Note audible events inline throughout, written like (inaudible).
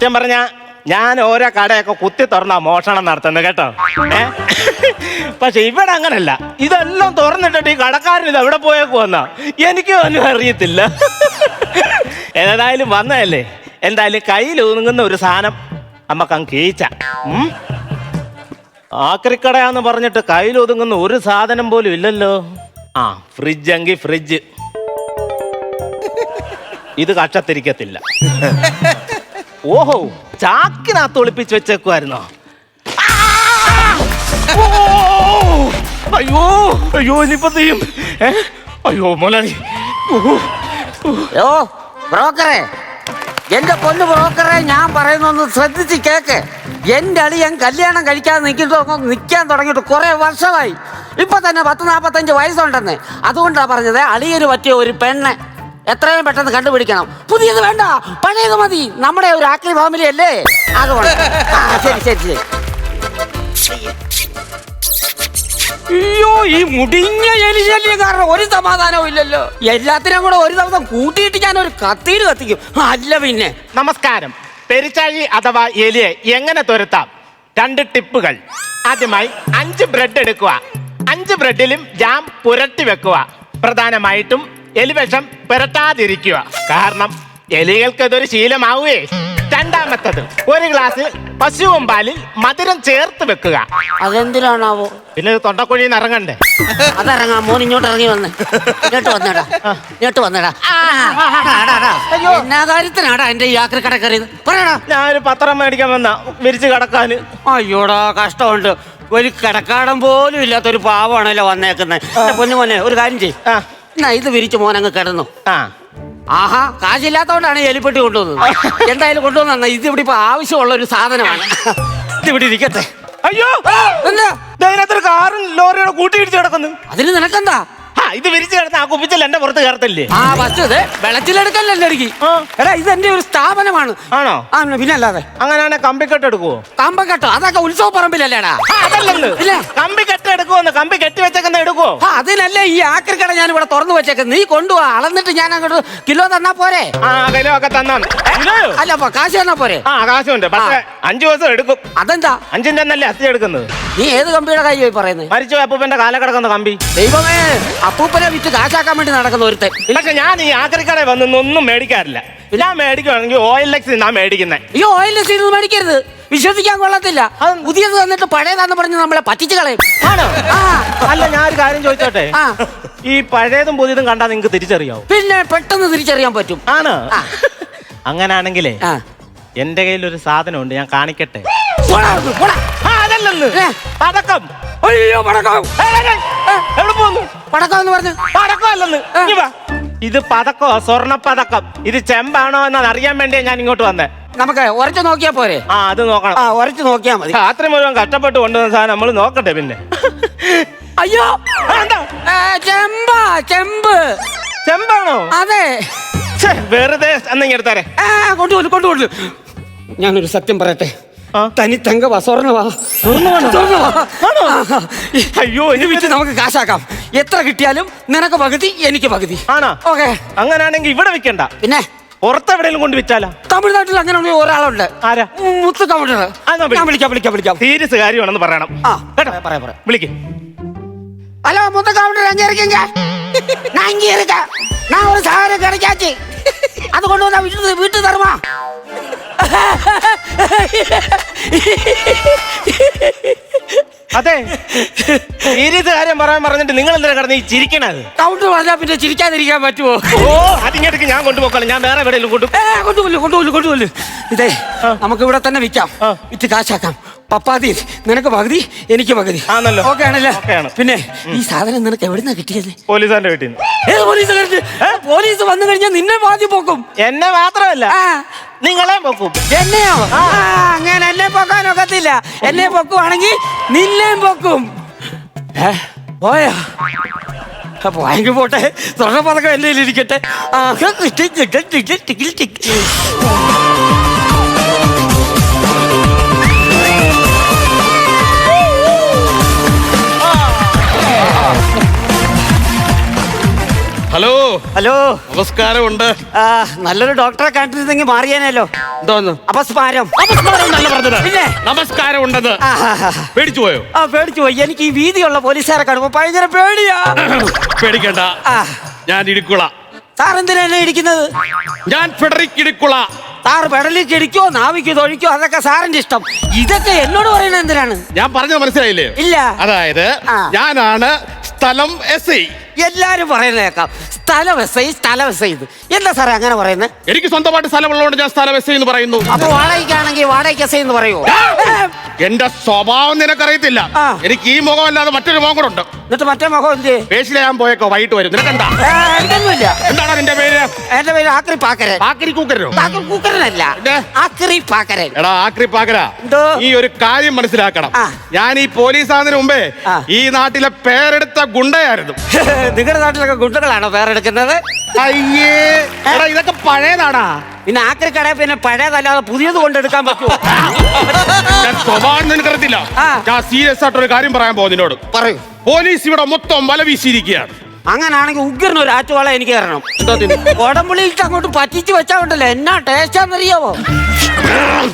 സത്യം പറഞ്ഞ ഞാൻ ഓരോ കടയൊക്കെ കുത്തി തുറന്നാ മോഷണം നടത്തുന്നത് കേട്ടോ. ഏ? (laughs) പക്ഷെ ഇവിടെ അങ്ങനല്ല. ഇതെല്ലാം തുറന്നിട്ടിട്ട് ഈ കടക്കാരൻ ഇത് എവിടെ പോയേക്കുവന്നാ എനിക്ക് ഒന്നും അറിയത്തില്ല. (laughs) ഏതായാലും വന്നതല്ലേ? എന്തായാലും കയ്യിൽ ഒതുങ്ങുന്ന ഒരു സാധനം നമുക്ക് അങ്ങ് കീച്ച? ആക്രിക്കടയാന്ന് പറഞ്ഞിട്ട് കയ്യിൽ ഒതുങ്ങുന്ന ഒരു സാധനം പോലും ഇല്ലല്ലോ. ആ ഫ്രിഡ്ജ് എങ്കിൽ ഫ്രിഡ്ജ് ഇത് കക്ഷത്തിരിക്കത്തില്ല (laughs) ഓഹോ ചാക്കിനകത്ത് ഒളിപ്പിച്ച് വെച്ചേക്കുമായിരുന്നോ! അയ്യോ അയ്യോ ഇനിയിപ്പോ അയ്യോ മുതലാളി ഓ, ബ്രോക്കറെ. എന്റെ പൊന്നു ബ്രോക്കറെ ഞാൻ പറയുന്നൊന്ന് ശ്രദ്ധിച്ച് കേക്ക്. എന്റെ ഞാൻ കല്യാണം കഴിക്കാതെ നിൽക്കുന്നു നിൽക്കാൻ തുടങ്ങിയിട്ട് കുറെ വർഷമായി. ഇപ്പൊ തന്നെ പത്ത് നാപ്പത്തഞ്ച് വയസ്സുണ്ടെന്ന്. അതുകൊണ്ടാണ് പറഞ്ഞത് അളിയന് പറ്റിയ ഒരു പെണ്ണ്. എത്രയും പെട്ടെന്ന് കണ്ടുപിടിക്കണം. പുതിയത് വേണ്ട. പഴയത് മതി. നമ്മുടെ ഒരു ആക്രി ഫാമിലി അല്ലേ? അതുകൊണ്ട്. ആ, ശരി ശരി ശരി. അയ്യോ ഈ മുടിഞ്ഞ എലി ശല്യം കാരണം ഒരു സമാധാനവും ഇല്ലല്ലോ. എല്ലാത്തിനും കൂടെ ഒരു ദിവസം കൂട്ടിയിട്ട് ഞാൻ ഒരു കത്തിയിൽ കത്തിക്കും. അല്ല പിന്നെ. നമസ്കാരം. പെരിച്ചാഴി അഥവാ എലിയെ എങ്ങനെ തുരത്താം? രണ്ട് ടിപ്പുകൾ. ആദ്യമായി അഞ്ച് ബ്രെഡ് എടുക്കുക. അഞ്ച് ബ്രെഡിലും ജാം പുരട്ടി വെക്കുക. പ്രധാനമായിട്ടും എലിവിഷം പുരട്ടാതിരിക്കുക കാരണം എലികൾക്ക് ഇതൊരു ശീലമാവുകേ രണ്ടാമത്തത് ഒരു ഗ്ലാസ്സിൽ പശുവും പാലിൽ മധുരം ചേർത്ത് വെക്കുക അതെന്തിനാണാവോ പിന്നെ ഇത് തൊണ്ടക്കുഴിയിൽ നിന്ന് ഇറങ്ങണ്ടേ അതറങ്ങാം മോൻ ഇങ്ങോട്ട് ഇറങ്ങി വന്ന് ഇങ്ങോട്ട് വന്നടാ ഇങ്ങോട്ട് വന്നടാ. എന്നാ കാര്യത്തിനാടാ എന്റെ യാത്ര കടക്കറിയത് പറയടാ ഞാനൊരു പത്രം മേടിക്കാൻ വന്ന വിരിച്ച് കടക്കാന് അയ്യോടാ കഷ്ടമുണ്ട് ഒരു കടക്കാടം പോലും ഇല്ലാത്തൊരു പാവമാണല്ലോ വന്നേക്കുന്നത് പൊന്നു മോനെ ഒരു കാര്യം ചെയ്യും എന്നാ ഇത് വിരിച്ച് മോനങ്ങ് കിടന്നു. ആ. ആഹാ കാശില്ലാത്തോണ്ടാണ് എലിപ്പെട്ടി കൊണ്ടുവന്നത്. എന്തായാലും കൊണ്ടുവന്ന ഇത് ഇവിടെ ഇപ്പൊ ആവശ്യമുള്ള ഒരു സാധനമാണ്. ഇത് ഇവിടെ ഇരിക്കട്ടെ. അയ്യോ! എന്താ? ഇതിനകത്തൊരു കാറും ലോറിയുടെ കൂട്ടിയിടിച്ച് കിടക്കുന്നു. അതിന് നിനക്കെന്താ? ഇത് വിരിച്ചു കിടന്ന ആ കുപ്പിച്ചൽ എന്റെ പുറത്ത് കയറത്തില്ലേ? ആ ഫസ്റ്റ് ഇത് എനിക്ക് എടാ ഇത് എന്റെ ഒരു സ്ഥാപനമാണ്. ആണോ? ആ പിന്നെ അല്ലാതെ. അങ്ങനെയാണെ കമ്പിക്കെട്ട് എടുക്കുവോ? കമ്പക്കെട്ടോ? അതൊക്കെ ഉത്സവ പറമ്പിലല്ലേടാ ഇല്ല. കമ്പി കെട്ട് എടുക്കുവോന്ന്? കമ്പി കെട്ടി വെച്ചേക്കുന്ന എടുക്കുവോ? ആ അതിനല്ലേ ഈ ആക്രിക്കട ഞാൻ ഇവിടെ തുറന്നു വെച്ചേക്കുന്നത് നീ കൊണ്ടുപോവാ അളന്നിട്ട് ഞാൻ അങ്ങോട്ട് കിലോ തന്നാ പോരെ? ആ കിലോ ഒക്കെ തന്നാണ് കിലോയോ? അല്ല അപ്പൊ കാശ് തന്നാ പോരെ? ആ ആകാശമുണ്ട് പക്ഷെ അഞ്ചു ദിവസം എടുക്കും. അതെന്താ? അഞ്ചിന്റെ എന്നല്ലേ അസ്ഥി എടുക്കുന്നത്. നീ ഏത് കമ്പിയുടെ കാര്യമായി പറയുന്നത്? മരിച്ചു അപ്പൂപ്പന്റെ കാല കിടക്കുന്ന കമ്പി. ദൈവമേ അപ്പൂപ്പനെ വിറ്റ് കാശാക്കാൻ വേണ്ടി നടക്കുന്ന ഒരുത്തൻ. പക്ഷെ ഞാൻ ഈ ആക്രിക്കടയിൽ വന്ന് ഒന്നും മേടിക്കാറില്ല. ഞാൻ മേടിക്കുവാണെങ്കിൽ ഓയിൽ എക്സ് ഞാൻ മേടിക്കുന്നത് ഈ ഓയിൽ ചെയ്ത് മേടിക്കരുത്. വിശ്വസിക്കാൻ കൊള്ളത്തില്ല. പുതിയത് തന്നിട്ട് പഴയതാന്ന് പറഞ്ഞ് നമ്മളെ പറ്റിച്ചു കളയും. ആണോ? അല്ല ഞാൻ ഒരു കാര്യം ചോദിച്ചോട്ടെ? ഈ പഴയതും പുതിയതും കണ്ടാൽ നിങ്ങൾക്ക് തിരിച്ചറിയാവും? പിന്നെ പെട്ടെന്ന് തിരിച്ചറിയാൻ പറ്റും. ആണ്. അങ്ങനാണെങ്കിലേ എന്റെ കയ്യിൽ ഒരു സാധനമുണ്ട് ഞാൻ കാണിക്കട്ടെ. അതല്ലെന്ന്. പതക്കം. അയ്യോ ഏയ്, എവിടെ പോകുന്നു പടക്കം എന്ന് പറഞ്ഞു ഇങ്ങ് വാ. ഇത് പതക്കോ? സ്വർണ പതക്കം. ഇത് ചെമ്പാണോ എന്ന് അറിയാൻ വേണ്ടിയാ ഞാൻ ഇങ്ങോട്ട് വന്നേ. നമുക്ക് ഉറച്ചു നോക്കിയാ പോരെ. ആ അത് നോക്കണം. ആ ഉരച്ചു നോക്കിയാ മതി. രാത്രി മുഴുവൻ കഷ്ടപ്പെട്ട് കൊണ്ടുവന്ന സാധനം നമ്മൾ നോക്കട്ടെ പിന്നെ. അയ്യോ. ആ, എന്താ? ഏ, ചെമ്പാ ചെമ്പ്. ചെമ്പാണോ? അതെ. ഛെ, വെറുതെ എന്തെങ്കിലും എടുത്താരെ. ആ കൊണ്ടുപോലും കൊണ്ടുപോലു ഞാനൊരു സത്യം പറയട്ടെ. തനി തങ്കവാ സ്വർണ്ണവാ സ്വർണ്ണവാ ആണോ? ആ, ഈ- അയ്യോ ഇത് വിറ്റ് നമുക്ക് കാശാക്കാം എത്ര കിട്ടിയാലും നിനക്ക് പകുതി എനിക്ക് പകുതി ആണോ ഓക്കെ അങ്ങനാണെങ്കിൽ ഇവിടെ വിൽക്കണ്ട പിന്നെ പുറത്തെവിടെയെങ്കിലും കൊണ്ട് വിറ്റാലോ തമിഴ്നാട്ടിൽ അങ്ങനെ ഒരു ഒരാളുണ്ട് ആരാ ഉം, മുത്ത് തമിഴ് ആ, എന്നാ വിളി. ഞാൻ വിളിക്കാം വിളിക്കാം വിളിക്കാം സീരിയസ് കാര്യമാണെന്ന് പറയണം ആ കേട്ടോ പറയാം പറയാം വിളിക്ക് ஹலோ முத்த கவுண்டர் எங்க இருக்கீங்க நான் இங்க இருக்கேன் நான் ஒரு சாகரம் கிடைக்காச்சு அது கொண்டு வந்தா வீட்டு வீட்டு தருமா അതെ. സീരിയസ് കാര്യം പറയാൻ പറഞ്ഞിട്ട് നിങ്ങൾ എന്തിനാ കടന്ന് ഈ ചിരിക്കണത്? കൗണ്ടർ പറഞ്ഞാ പിന്നെ ചിരിക്കാതിരിക്കാൻ പറ്റുമോ? ഓ അതിങ്ങോട്ടേക്ക് ഞാൻ കൊണ്ടുപോക്കണം. ഞാൻ വേറെ എവിടെയെങ്കിലും കൊണ്ടു കൊണ്ടുപോൽ കൊണ്ടുപോൽ കൊണ്ടുപോൽ ഇതേ നമുക്ക് ഇവിടെ തന്നെ വിൽക്കാം. ഇത് വിറ്റ് കാശാക്കാം. പപ്പാതി നിനക്ക് പകുതി എനിക്ക് പകുതി. ആണല്ലോ. ഓക്കെ ആണല്ലേ. പിന്നെ ഈ സാധനം നിനക്ക് എവിടുന്നാ കിട്ടിയത്? പോലീസാന്റെ വീട്ടിൽ ഏത് പോലീസ് പോലീസ് വന്നു കഴിഞ്ഞാൽ നിന്നെ പാതി പോക്കും. എന്നെ മാത്രമല്ല. നിങ്ങളെ പൊക്കും. എന്നെയോ അങ്ങനെ എന്നെ പൊക്കാൻ ഒക്കത്തില്ല. എന്നെ പൊക്കുവാണെങ്കിൽ നിന്നെയും പൊക്കും. പോയോ? വാങ്ങി പോട്ടെ. സ്വർണ പതക്കം എന്നെ ഇരിക്കട്ടെ ആ, കിട്ടി ടിക്ക് ടിക്ക് ടിക്ക് ഹലോ. നമസ്കാരമുണ്ട്. ആ, നല്ലൊരു ഡോക്ടറെ കണ്ടിരുന്നെങ്കിൽ മാറിയാനല്ലോ എന്തോന്ന് അപസ്മാരം. നമസ്കാരം എന്നല്ല പറഞ്ഞത്. പിന്നെ? നമസ്കാരം ഉണ്ടെന്ന്. പേടിച്ചു പോയോ? ആ പേടിച്ചു പോയി. എനിക്ക് ഈ വീതിയുള്ള പോലീസുകാരെ കാണുമ്പോ ഭയങ്കര പേടിയാ. പേടിക്കണ്ട. ആ. ഞാൻ ഇടുക്കുള. സാർ എന്തിനാ എന്നെ ഇടിക്കുന്നത്? ഞാൻ ഫെഡറിക് ഇടുക്കുള. സാർ പെടലിക്ക് ഇടിക്കോ നാവിക്ക് തൊഴിക്കോ അതൊക്കെ സാറിന്റെ ഇഷ്ടം. ഇതൊക്കെ എന്നോട് പറയുന്നത് എന്തിനാണ്? ഞാൻ പറഞ്ഞത് മനസ്സിലായില്ലേ? ഇല്ല. അതായത് ആ. ഞാനാണ് സ്ഥലം എസ് ഐ. എല്ലാരും പറയുന്നത് കേൾക്കാം. സ്ഥലം എസ് ഐ സ്ഥലം എസ് ഐ എന്താ സാറേ അങ്ങനെ പറയുന്നത്? എനിക്ക് സ്വന്തമായിട്ട് സ്ഥലമുള്ളതുകൊണ്ട് ഞാൻ സ്ഥലം എസ് ഐ എന്ന് പറയുന്നു. അപ്പൊ വാടകയ്ക്കാണെങ്കിൽ വാടകയ്ക്ക് എസ് ഐ എന്ന് പറയുമോ എന്റെ സ്വഭാവം നിനക്കറിയത്തില്ല. ആ. എനിക്ക് ഈ മുഖം അല്ലാതെ മറ്റൊരു മുഖം കൂടെ ഉണ്ട്. എന്നിട്ട് മറ്റേ മുഖം എന്ത് പേശില ഞാൻ പോയേക്കോ വൈകിട്ട് വരും. നിനക്കെന്താ? എന്താ എന്താണ് നിന്റെ പേര്? എന്റെ പേര് ആക്രി പാക്കരൻ. ആക്രി കൂക്കരോ ആക്രി കൂക്കരനല്ല. പിന്നെ? ആക്രി പാക്കരൻ. എടാ ആക്രി പാക്കര. എന്തോ? ഈ ഒരു കാര്യം മനസ്സിലാക്കണം. ആ. ഞാൻ ഈ പോലീസ് ആകുന്നതിന് മുമ്പേ ആ. ഈ നാട്ടിലെ പേരെടുത്ത ഗുണ്ടയായിരുന്നു. നിങ്ങളുടെ നാട്ടിലൊക്കെ ഗുണ്ടകളാണോ പേരെടുക്കുന്നത്? അയ്യേ. എടാ ഇതൊക്കെ പഴയതാടാ. പിന്നെ ആക്രി കടയിൽ പിന്നെ പഴയതല്ലാതെ പുതിയത് കൊണ്ടെടുക്കാൻ പറ്റുമോ? ഞാൻ സ്വഭാവം നിനക്കറിയത്തില്ല ആ. ഞാൻ സീരിയസ് ആയിട്ട് ഒരു കാര്യം പറയാൻ പോകും നിന്നോട്. പറയൂ. പോലീസ് ഇവിടെ മൊത്തം വല വീശിയിരിക്കുകയാണ്. അങ്ങനാണെങ്കിൽ ഉഗ്രന് ഒരു ആറ്റുവാള എനിക്ക് തരണം. തിന്ന്? അങ്ങോട്ട് പറ്റിച്ച് വെച്ചാ ഉണ്ടല്ലോ എന്നാ ടേസ്റ്റാന്നറിയാവോ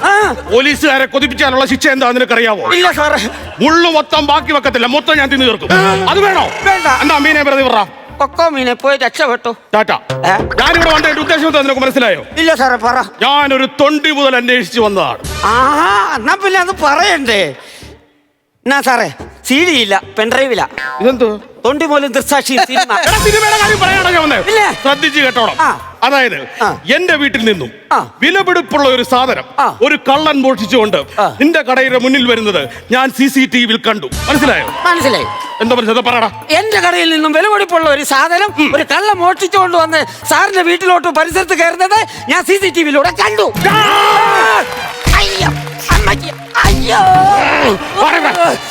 ആ. പോലീസുകാരെ കൊതിപ്പിച്ചാലുള്ള ശിക്ഷ എന്താ നിനക്കറിയാവോ? ഇല്ല സാറേ. മുള്ളു മൊത്തം ബാക്കി വെക്കത്തില്ല. മൊത്തം ഞാൻ തിന്നു തീർക്കും. അത് വേണോ? വേണ്ട. എന്താ മീനെ പ്രതി പറ കൊക്കോ മീനെ പോയി രക്ഷപ്പെട്ടു. ടാറ്റ. ഏ? ഞാനിവിടെ വന്ന എന്റെ ഉദ്ദേശം എന്താ നിനക്ക് മനസ്സിലായോ? ഇല്ല സാറേ പറ. ഞാനൊരു തൊണ്ടി മുതൽ അന്വേഷിച്ച് വന്നതാണ്. ആഹാ എന്നാ പിന്നെ അത് പറയണ്ടേ? എന്നാ സാറേ സി ഡി ഇല്ല പെൻഡ്രൈവില. ഇതെന്തോ? തൊണ്ടി പോലും ദൃസാക്ഷി സിനിമ. എടാ, സിനിമയുടെ കാര്യം പറയാനാണ് ഞാൻ വന്നത്. ഇല്ലേ? ശ്രദ്ധിച്ച് കേട്ടോണം. ആ. അതായത്. എന്റെ വീട്ടിൽ നിന്നും. വിലപിടിപ്പുള്ള ഒരു സാധനം ഒരു കള്ളൻ മോഷിച്ചുകൊണ്ട്. നിന്റെ കടയുടെ മുന്നിൽ വരുന്നത് ഞാൻ സി സി ടി വിയിൽ കണ്ടു. മനസ്സിലായോ? മനസ്സിലായി. എന്താ മനസ്സിലാ പറയടാ? എന്റെ കടയിൽ നിന്നും വിലപിടിപ്പുള്ള ഒരു സാധനം ഒരു കള്ള മോഷിച്ചുകൊണ്ട് വന്ന് സാറിന്റെ വീട്ടിലോട്ട് പരിസരത്ത് കയറുന്നത് ഞാൻ സി സി ടി വിയിലൂടെ കണ്ടു. അയ്യോ അമ്മയ്ക്ക്.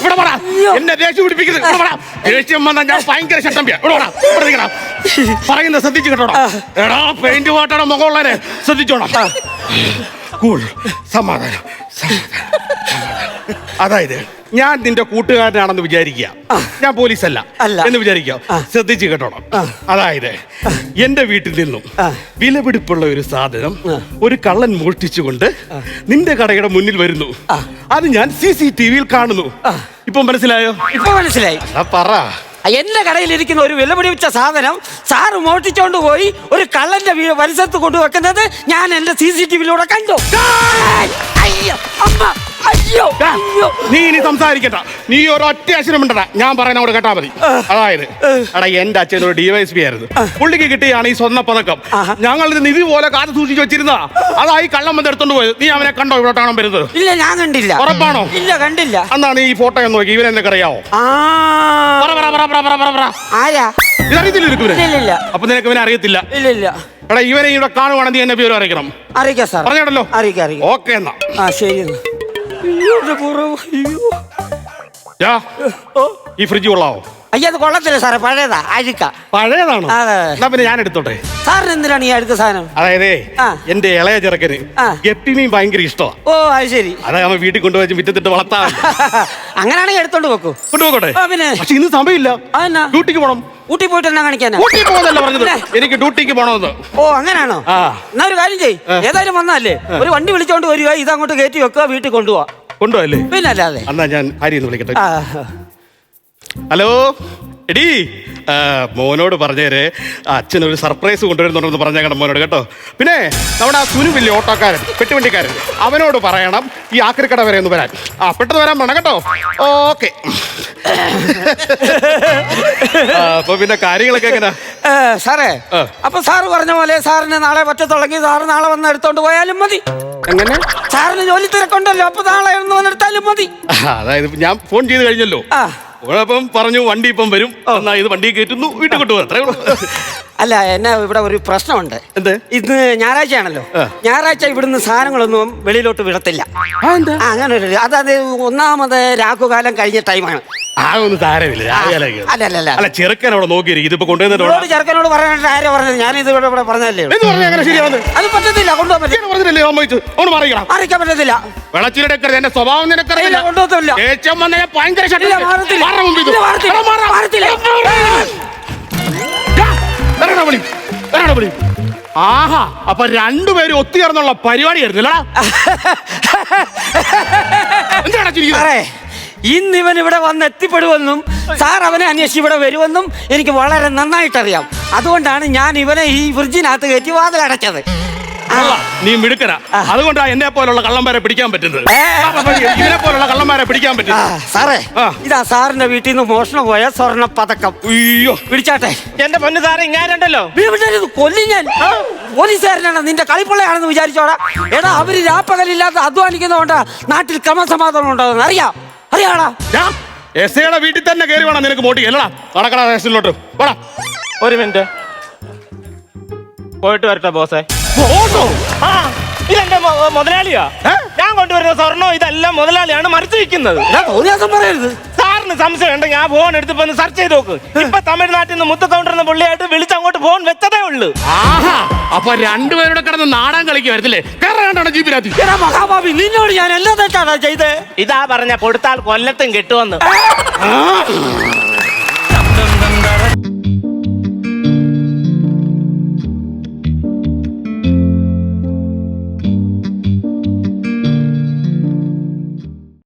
ഇവിടെ പറ. എന്നെ ദേഷ്യം പിടിപ്പിക്കുന്നത് ഇവിടെ പറ. ദേഷ്യം വന്നാൽ ഞാൻ ഭയങ്കര ശട്ടമ്പിയാ ഇവിടെ പറ. ഇവിടെ നിൽക്കടാ. പറയുന്നത് ശ്രദ്ധിച്ച് കേട്ടോടാ. എടാ പെയിന്റ് വാട്ടണ മുഖമുള്ളവരെ ശ്രദ്ധിച്ചോണം കൂൾ സമാധാനം. സമാധാനം. അതായത് ഞാൻ നിന്റെ കൂട്ടുകാരനാണെന്ന് വിചാരിക്കുക. ഞാൻ പോലീസ് അല്ല. എന്ന് വിചാരിക്കുക. ശ്രദ്ധിച്ച് കേട്ടോണം. അതായത് എന്റെ വീട്ടിൽ നിന്നും. വിലപിടിപ്പുള്ള ഒരു സാധനം ഒരു കള്ളൻ മോഷ്ടിച്ചുകൊണ്ട് നിന്റെ കടയുടെ മുന്നിൽ വരുന്നു. അത് ഞാൻ സി സി ടി വിയിൽ കാണുന്നു. ഇപ്പൊ മനസ്സിലായോ? ഇപ്പൊ മനസ്സിലായി. പറ. എന്റെ കടയിലിരിക്കുന്ന ഒരു വിലപിടിച്ച സാധനം സാറ് മോഷ്ടിച്ചോണ്ട് പോയി ഒരു കള്ളന്റെ പരിസരത്ത് കൊണ്ടുവെക്കുന്നത് ഞാൻ എന്റെ സി സി ടി വിയിലൂടെ കണ്ടു. ആയ്! അയ്യോ അമ്മ! അയ്യോ നീ ഇനി സംസാരിക്കട്ട നീ ഒരൊറ്റ അക്ഷരം ഉണ്ടടാ ഞാൻ പറയുന്ന അവിടെ കേട്ടാ മതി. അതായത് എടാ എന്റെ അച്ഛൻ ഒരു ഡിവൈസ് പി ആയിരുന്നു. പുള്ളിക്ക് കിട്ടിയാണ് ഈ സ്വർണ പതക്കം. ഞങ്ങൾ ഇത് നിധി പോലെ കാത്തു സൂക്ഷിച്ചു വെച്ചിരുന്ന അതായി കള്ളം വന്ന് എടുത്തോണ്ട് പോയത്. നീ അവനെ കണ്ടോ? ഇവിടെ കാണാൻ വരുന്നത്. ഇല്ല ഞാൻ കണ്ടില്ല. ഉറപ്പാണോ? ഇല്ല കണ്ടില്ല. അന്നാണ് ഈ ഫോട്ടോ നോക്കി. ഇവൻ എന്നൊക്കെ അറിയാവോ? ആരാ? ഇതറിയത്തില്ല അപ്പൊ നിനക്ക് ഇവനെ അറിയത്തില്ല? ഇല്ല ഇല്ല എടാ ഇവനെ ഇവിടെ കാണുവാണെങ്കിൽ എന്നെ പേര് അറിയിക്കണം. അറിയിക്കാം സാർ പറഞ്ഞോ അറിയിക്കാം അറിയിക്കാം. ഓക്കെ എന്നാ. ആ ശരി കുറവ്. അയ്യോ. ഈ ഫ്രിഡ്ജ് കൊള്ളാവോ അയ്യോ അത് കൊള്ളത്തില്ല സാറേ പഴയതാ അഴുക്ക. പഴയതാണോ? അതെ. എന്നാ പിന്നെ ഞാൻ എടുത്തോട്ടെ? സാറിന് എന്തിനാണ് ഈ അഴുക്ക സാധനം? അതായത് ആ. എന്റെ ഇളയ ചെറുക്കന് ആ. ഗപ്പിമീൻ ഭയങ്കര ഇഷ്ടമാണ് ഓ അത് ശരി. അതാ വീട്ടിൽ കൊണ്ടുപോയി വിറ്റത്തിട്ട് വളർത്താം (laughs) അങ്ങനെയാണെങ്കിൽ എടുത്തോണ്ട് വെക്കൂ. കൊണ്ടുപോകട്ടെ ആ, പിന്നെ? പക്ഷെ ഇന്ന് സമയമില്ല. അതെന്നാ? ഡ്യൂട്ടിക്ക് പോണം. ഊട്ടി പോയിട്ട് എന്നാ കാണിക്കാനാ? പോകുന്നല്ല പറഞ്ഞത്? എനിക്ക് ഡ്യൂട്ടിക്ക് പോണമെന്ന്. ഓ അങ്ങനെയാണോ ആ. എന്നാ ഒരു കാര്യം ചെയ് ഏതായാലും വന്നല്ലേ ഒരു വണ്ടി വിളിച്ചോണ്ട് വരിക ഇതങ്ങോട്ട് കയറ്റി വെക്കുക വീട്ടിൽ കൊണ്ടുപോവാ. കൊണ്ടുപോകല്ലേ പിന്നെ അല്ലാതെ എന്നാ ഞാൻ ആര്യെന്ന് വിളിക്കട്ടെ? ആ, ഹലോ? എടി മോനോട് പറഞ്ഞേരെ അച്ഛനൊരു സർപ്രൈസ് കൊണ്ടുവരുന്നുണ്ടെന്ന് പറഞ്ഞേക്കണം മോനോട് കേട്ടോ. പിന്നെ നമ്മുടെ ആ സുനു വലിയ ഓട്ടോക്കാരൻ പെട്ടുവണ്ടിക്കാരൻ അവനോട് പറയണം ഈ ആക്രിക്കട വരെ ഒന്ന് വരാൻ. ആ പെട്ടെന്ന് വരാൻ വേണം കേട്ടോ. ഓക്കെ. അപ്പൊ പിന്നെ കാര്യങ്ങളൊക്കെ എങ്ങനെയാ ഏ, സാറേ. അപ്പൊ സാറ് പറഞ്ഞ പോലെ സാറിന് നാളെ പറ്റത്തുള്ളെങ്കിൽ സാറ് നാളെ വന്ന് എടുത്തോണ്ട് പോയാലും മതി. എങ്ങനെ? സാറിന് ജോലി തിരക്കുണ്ടല്ലോ അപ്പൊ നാളെ ഒന്ന് വന്നെടുത്താലും മതി. അതായത് ഞാൻ ഫോൺ ചെയ്ത് കഴിഞ്ഞല്ലോ. ആ അപ്പം പറഞ്ഞു വണ്ടി ഇപ്പം വരും. എന്നാ ഇത് വണ്ടി കയറ്റുന്നു വീട്ടിൽ കൊണ്ടുപോകും. അത്രേ ഉള്ളൂ. അല്ല എന്നെ ഇവിടെ ഒരു പ്രശ്നമുണ്ട്. എന്ത്? ഇന്ന് ഞായറാഴ്ച ആണല്ലോ ഞായറാഴ്ച ഇവിടുന്ന് സാധനങ്ങളൊന്നും വെളിയിലോട്ട് വിടത്തില്ല. അങ്ങനെ ഒരു അതായത് ഒന്നാമത് രാഘുകാലം കഴിഞ്ഞ ടൈമാണ് ആ ഒന്നും താരമില്ല അല്ല ചെറുക്കൻ അവിടെ നോക്കിയിരിക്കും. ഇതിപ്പോ കൊണ്ടുവന്നിട്ട് ചെറുക്കനോട് ആരെ പറഞ്ഞത്? ഞാൻ ഇത് ഇവിടെ എന്ന് ശരിയാവുന്നത്. അത് പറ്റത്തില്ല കൊണ്ടുപോകാൻ പറ്റില്ല പറഞ്ഞില്ലേ ഓമിച്ചു അവന് പറയണം അറിയിക്കാൻ പറ്റത്തില്ല. വെളച്ചിലെടുക്കരുത് എന്റെ സ്വഭാവം നിനക്കറിയില്ല. കൊണ്ടുപോകത്തില്ല. ഭയങ്കര. മാറത്തില്ല. ആഹാ അപ്പൊ രണ്ടുപേരും ഒത്തുചേർന്നുള്ള പരിപാടിയായിരുന്നു അല്ലടാ (laughs) എന്താണ് ഇന്ന് ഇവൻ ഇവിടെ വന്ന് എത്തിപ്പെടുമെന്നും സാർ അവനെ അന്വേഷിച്ച് ഇവിടെ വരുമെന്നും എനിക്ക് വളരെ നന്നായിട്ടറിയാം. അതുകൊണ്ടാണ് ഞാൻ ഇവനെ ഈ ഫ്രിഡ്ജിനകത്ത് കയറ്റി വാതിലടച്ചത്. കൊള്ളാം, നീ മിടുക്കര അതുകൊണ്ടാ എന്നെ പോലുള്ള കള്ളന്മാരെ പിടിക്കാൻ പറ്റുന്നത്. ഏ. ഇതിനെ പോലുള്ള കള്ളന്മാരെ പിടിക്കാൻ ആ, പറ്റും സാറേ ആ. ഇതാ സാറിന്റെ വീട്ടിൽ നിന്ന് മോഷണം പോയ സ്വർണ പതക്കം അയ്യോ. പിടിച്ചാട്ടെ. എന്റെ പൊന്നു സാറേ ഇങ്ങാരുണ്ടല്ലോ. വീട്ടിലിരുന്ന് കൊല്ലും ഞാൻ. പോലീസുകാരനാണ് നിന്റെ കളിപ്പിള്ളയാണെന്ന് വിചാരിച്ചോടാ. എടാ അവർ രാപ്പകലില്ലാത്ത അധ്വാനിക്കുന്നതുകൊണ്ടാ നാട്ടിൽ ക്രമസമാധാനം ഉണ്ടാകുന്നത് അറിയാം. ഞാൻ എസ് ഐയുടെ വീട്ടിൽ തന്നെ കയറി വേണം നിനക്ക് മോട്ടി അല്ലടാ നടക്കടാ സ്റ്റേഷനിലോട്ട് വാടാ. ഒരു മിനിറ്റ്. പോയിട്ട് വരട്ടെ ബോസേ. ഓട്ടോ. ആ ഇതെന്റെ മൊ- മുതലാളിയാ. ഏ? ഞാൻ കൊണ്ടുവരുന്ന സ്വർണം ഇതെല്ലാം മുതലാളിയാണ് മറിച്ചു വെക്കുന്നത് തോന്നിയാസം പറയരുത്. സാറിന് സംശയം ഉണ്ടെങ്കിൽ ആ ഫോൺ എടുത്ത് ഒന്ന് സെർച്ച് ചെയ്ത് നോക്ക്. ഇപ്പൊ തമിഴ്നാട്ടിൽ നിന്ന് മുത്ത കൗണ്ടർ എന്ന പുള്ളിയായിട്ട് വിളിച്ച് അങ്ങോട്ട് ഫോൺ വെച്ചതേ ഉള്ളു. ആഹാ അപ്പൊ രണ്ടുപേരുടെ കിടന്ന് നാടാൻ കളിക്കുമായിരുന്നില്ലേ കയറാണ്ടാണ് ജീപ്പിനകത്ത് എടാ മഹാഭാവി നിന്നോട് ഞാൻ എല്ലാ തെറ്റാണ് ചെയ്തേ. ഇതാ പറഞ്ഞ കൊടുത്താൽ കൊല്ലത്തും കിട്ടുമെന്ന്. ആ.